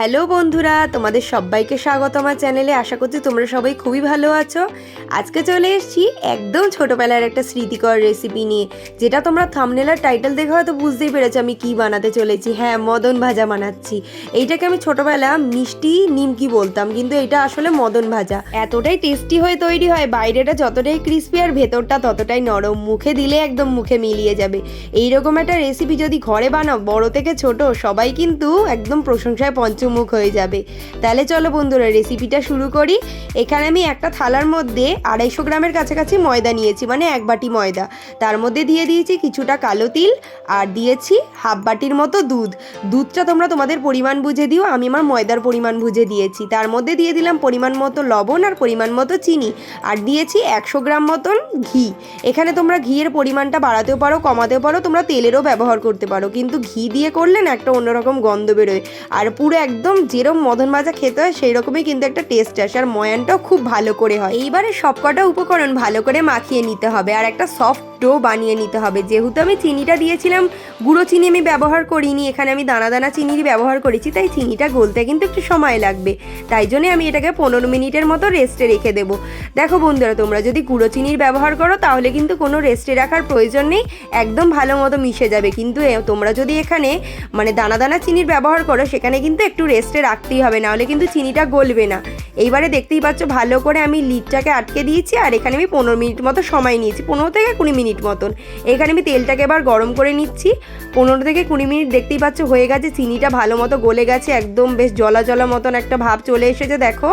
Hello বন্ধুরা, তোমাদের সবাইকে স্বাগত আমার চ্যানেলে। আশা করছি তোমরা সবাই খুবই ভালো আছো। আজকে চলে এসেছি একদম ছোটোবেলার একটা স্মৃতিকর রেসিপি নিয়ে, যেটা তোমরা থামনেলার টাইটেল দেখে হয়তো বুঝতেই পেরেছ আমি কি বানাতে চলেছি। হ্যাঁ মদন ভাজা বানাচ্ছি। এইটাকে আমি ছোটোবেলা মিষ্টি নিমকি বলতাম, কিন্তু এটা আসলে মদন ভাজা। এতটাই টেস্টি হয়ে তৈরি হয়, বাইরেটা যতটাই ক্রিস্পি আর ভেতরটা ততটাই নরম, মুখে দিলে একদম মুখে মিলিয়ে যাবে। এইরকম একটা রেসিপি যদি ঘরে বানাও, বড় থেকে ছোট, সবাই কিন্তু একদম প্রশংসায় পঞ্চমুখ হয়ে যাবে। তাহলে চলো বন্ধুরা রেসিপিটা শুরু করি। এখানে আমি একটা থালার মধ্যে আড়াইশো গ্রামের কাছাকাছি ময়দা নিয়েছি মানে এক বাটি ময়দা। তার মধ্যে দিয়ে দিয়েছি কিছুটা কালো তিল আর দিয়েছি হাফ বাটির মতো দুধ। দুধটা তোমরা তোমাদের পরিমাণ বুঝে দিও, আমি আমার ময়দার পরিমাণ বুঝে দিয়েছি। তার মধ্যে দিয়ে দিলাম পরিমাণ মতো লবণ আর পরিমাণ মতো চিনি আর দিয়েছি একশো গ্রাম মতন ঘি। এখানে তোমরা ঘিয়ের পরিমাণটা বাড়াতেও পারো, কমাতেও পারো, তোমরা তেলেরও ব্যবহার করতে পারো। কিন্তু ঘি দিয়ে করলে না একটা অন্যরকম গন্ধ বেরোয়। আর পুরো একদম যেরকম মদন ভাজা খেতে হয় সেই রকমই কিন্তু একটা টেস্ট আসে। আর ময়ানটাও খুব ভালো করে হয়। এইবারে সবকটা উপকরণ ভালো করে মাখিয়ে নিতে হবে। আর একটা সফট ডো বানিয়ে নিতে হবে। যেহেতু আমি চিনিটা দিয়েছিলাম, গুঁড়ো চিনি আমি ব্যবহার করিনি, এখানে আমি দানা দানা চিনির ব্যবহার করেছি, তাই চিনিটা গলতে কিন্তু একটু সময় লাগবে। তাই জন্য আমি এটাকে পনেরো মিনিটের মতো রেস্টে রেখে দেবো। দেখো বন্ধুরা, তোমরা যদি গুঁড়ো চিনির ব্যবহার করো, তাহলে কিন্তু কোনো রেস্টে রাখার প্রয়োজন নেই, একদম ভালো মতো মিশে যাবে। কিন্তু তোমরা যদি এখানে মানে দানা দানা চিনির ব্যবহার করো, সেখানে কিন্তু একটু রেস্টে রাখতেই হবে, নাহলে কিন্তু চিনিটা গলবে না। এইবারে দেখতেই পাচ্ছ, ভালো করে আমি লিডটাকে আটকে দিয়েছি, আর এখানে আমি পনেরো মিনিট মতো সময় নিয়েছি, পনেরো থেকে কুড়ি মিনিট মতন। এখানে আমি তেলটাকে এবার গরম করে নিচ্ছি। পনেরো থেকে কুড়ি মিনিট দেখতেই পাচ্ছ হয়ে গেছে। চিনিটা ভালো মতো গলে গেছে। একদম বেশ জলা জলা মতন একটা ভাব চলে এসেছে, দেখো।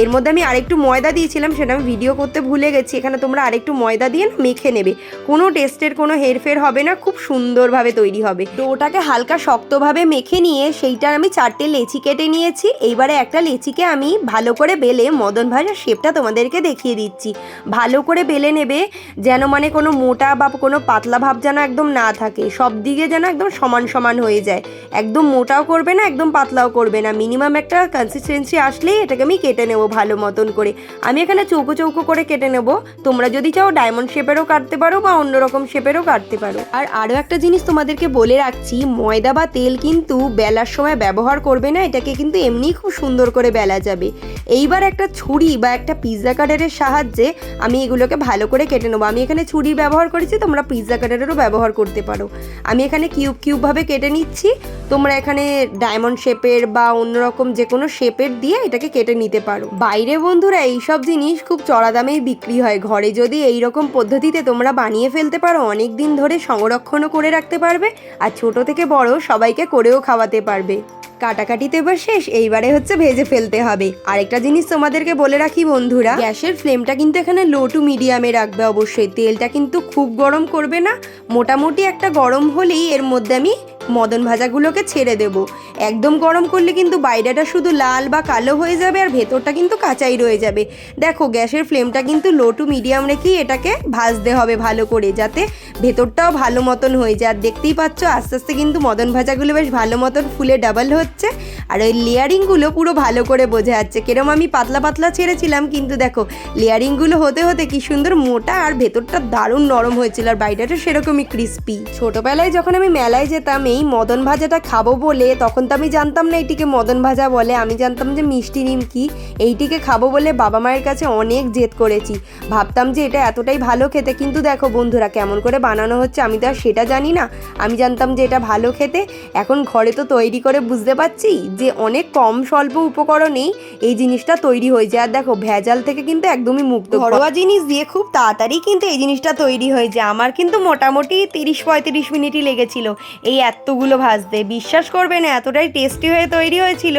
এর মধ্যে আমি আরেকটু ময়দা দিয়েছিলাম, সেটা আমি ভিডিও করতে ভুলে গেছি। এখানে তোমরা আরেকটু ময়দা দিয়ে না মেখে নেবে। কোনো টেস্টের কোনো হেরফের হবে না, খুব সুন্দরভাবে তৈরি হবে। তো ওটাকে হালকা শক্তভাবে মেখে নিয়ে সেইটার আমি চারটে লেচি কেটে নিয়েছি। এইবারে একটা লেচিকে আমি ভালো করে বেলে মদন ভাজার শেপটা তোমাদেরকে দেখিয়ে দিচ্ছি। ভালো করে বেলে নেবে, যেন মানে কোনো মোটা বা কোনো পাতলা ভাব যেন একদম না থাকে। সব দিকে যেন একদম সমান সমান হয়ে যায়। একদম মোটাও করবে না, একদম পাতলাও করবে না। মিনিমাম একটা কনসিস্টেন্সি আসলেই এটাকে আমি কেটে নেব ভালো মতন করে। আমি এখানে চৌকো চৌকো করে কেটে নেব। তোমরা যদি চাও ডায়মন্ড শেপেরও কাটতে পারো বা অন্যরকম শেপেরও কাটতে পারো। আর আরও একটা জিনিস তোমাদেরকে বলে রাখছি, ময়দা বা তেল কিন্তু বেলার সময় ব্যবহার করবে না, এটাকে কিন্তু এমনিই খুব সুন্দর করে বেলা যাবে। এইবার একটা ছুরি বা একটা পিৎজা কাটারের সাহায্যে আমি এগুলোকে ভালো করে কেটে নেব। আমি এখানে ছুরি ব্যবহার করেছি, তোমরা পিৎজা কাটারেরও ব্যবহার করতে পারো। আমি এখানে কিউব কিউবভাবে কেটে নিচ্ছি। তোমরা এখানে ডায়মন্ড শেপের বা অন্যরকম যে কোনো শেপের দিয়ে এটাকে কেটে নিতে পারো। বাইরে বন্ধুরা, এইসব জিনিস খুব চড়া দামেই বিক্রি হয়। ঘরে যদি এই রকম পদ্ধতিতে তোমরা বানিয়ে ফেলতে পারো, অনেক দিন ধরে সংরক্ষণও করে রাখতে পারবে, আর ছোট থেকে বড় সবাইকে করেও খাওয়াতে পারবে। কাটাকাটিতে এবার শেষ, এইবারে হচ্ছে ভেজে ফেলতে হবে। আরেকটা জিনিস তোমাদেরকে বলে রাখি, বন্ধুরা, গ্যাসের ফ্লেমটা কিন্তু এখানে লো টু মিডিয়ামে রাখবে অবশ্যই। তেলটা কিন্তু খুব গরম করবে না। মোটামুটি একটা গরম হলেই এর মধ্যে আমি মদন ভাজাগুলোকে ছেড়ে দেব। একদম গরম করলে কিন্তু বাইরেটা শুধু লাল বা কালো হয়ে যাবে আর ভেতরটা কিন্তু কাঁচাই রয়ে যাবে। দেখো, গ্যাসের ফ্লেমটা কিন্তু লো টু মিডিয়াম রেখেই এটাকে ভাজতে হবে ভালো করে, যাতে ভেতরটাও ভালো মতন হয়ে যায়। আর দেখতেই পাচ্ছ, আস্তে আস্তে কিন্তু মদন ভাজাগুলো বেশ ভালো মতন ফুলে ডাবল হচ্ছে। আর ওই লেয়ারিংগুলো পুরো ভালো করে বোঝা যাচ্ছে। কেরম আমি পাতলা পাতলা ছেড়েছিলাম, কিন্তু দেখো, লেয়ারিংগুলো হতে হতে কি সুন্দর মোটা আর ভেতরটা দারুণ নরম হয়েছিল। আর বাইরেটা সেরকমই ক্রিস্পি ছোটবেলায় যখন আমি মেলায় যেতাম, এই মদন ভাজাটা খাব বলে তখন তো আমি জানতাম না এইটিকে মদন ভাজা বলে। আমি জানতাম যে মিষ্টি নিমকি এইটিকে খাব বলে বাবা মায়ের কাছে অনেক জেদ করেছি। ভাবতাম যে এটা এতটাই ভালো খেতে। কিন্তু দেখো বন্ধুরা, কেমন করে বানানো হচ্ছে আমি তো আর সেটা জানি না। আমি জানতাম যে এটা ভালো খেতে। এখন ঘরে তো তৈরি করে বুঝতে পারছি যে অনেক কম স্বল্প উপকরণেই এই জিনিসটা তৈরি হয়ে যায়। আর দেখো, ভেজাল থেকে কিন্তু একদমই মুক্ত। ঘরোয়া জিনিস দিয়ে খুব তাড়াতাড়ি কিন্তু এই জিনিসটা তৈরি হয়ে যায়। আমার কিন্তু মোটামুটি তিরিশ পঁয়ত্রিশ মিনিটই লেগেছিল। এই এতগুলো ভাজতে? বিশ্বাস করবে না, এতটাই টেস্টি হয়ে তৈরি হয়েছিল।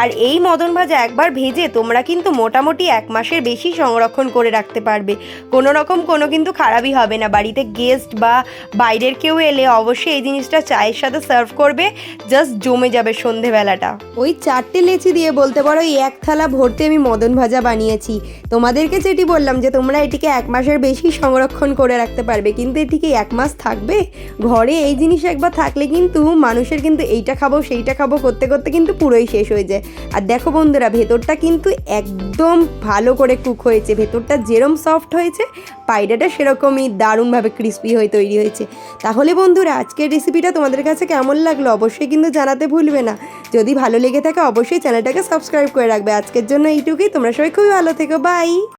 আর এই মদন ভাজা একবার ভেজে তোমরা কিন্তু মোটামুটি এক মাসের বেশি সংরক্ষণ করে রাখতে পারবে। কোনো রকম কোনো কিন্তু খারাপই হবে না। বাড়িতে গেস্ট বা বাইরের কেউ এলে অবশ্যই এই জিনিসটা চায়ের সাথে সার্ভ করবে। জাস্ট জমে যাবে সন্ধেবেলাটা। ওই চারটে লেচি দিয়ে বলতে পারো, এই এক থালা ভর্তি আমি মদন ভাজা বানিয়েছি। তোমাদেরকে যেটি বললাম যে তোমরা এটিকে এক মাসের বেশি সংরক্ষণ করে রাখতে পারবে, কিন্তু এটিকে এক মাস থাকবে? ঘরে এই জিনিস একবার থাকলে কিন্তু কিন্তু মানুষের কিন্তু এইটা খাব, সেইটা খাব করতে করতে কিন্তু পুরোই শেষ হয়ে যায়। আর দেখো বন্ধুরা, ভেতরটা কিন্তু একদম ভালো করে কুক হয়েছে। ভেতরটা যেরম সফট হয়েছে, পায়রাটা সেরকমই দারুণভাবে ক্রিস্পি হয়ে তৈরি হয়েছে। তাহলে বন্ধুরা, আজকের রেসিপিটা তোমাদের কাছে কেমন লাগল অবশ্যই কিন্তু জানাতে ভুলবে না। যদি ভালো লেগে থাকে, অবশ্যই চ্যানেলটাকে সাবস্ক্রাইব করে রাখবে। আজকের জন্য এইটুকুই। তোমরা সবাই খুবই ভালো থেকো। বাই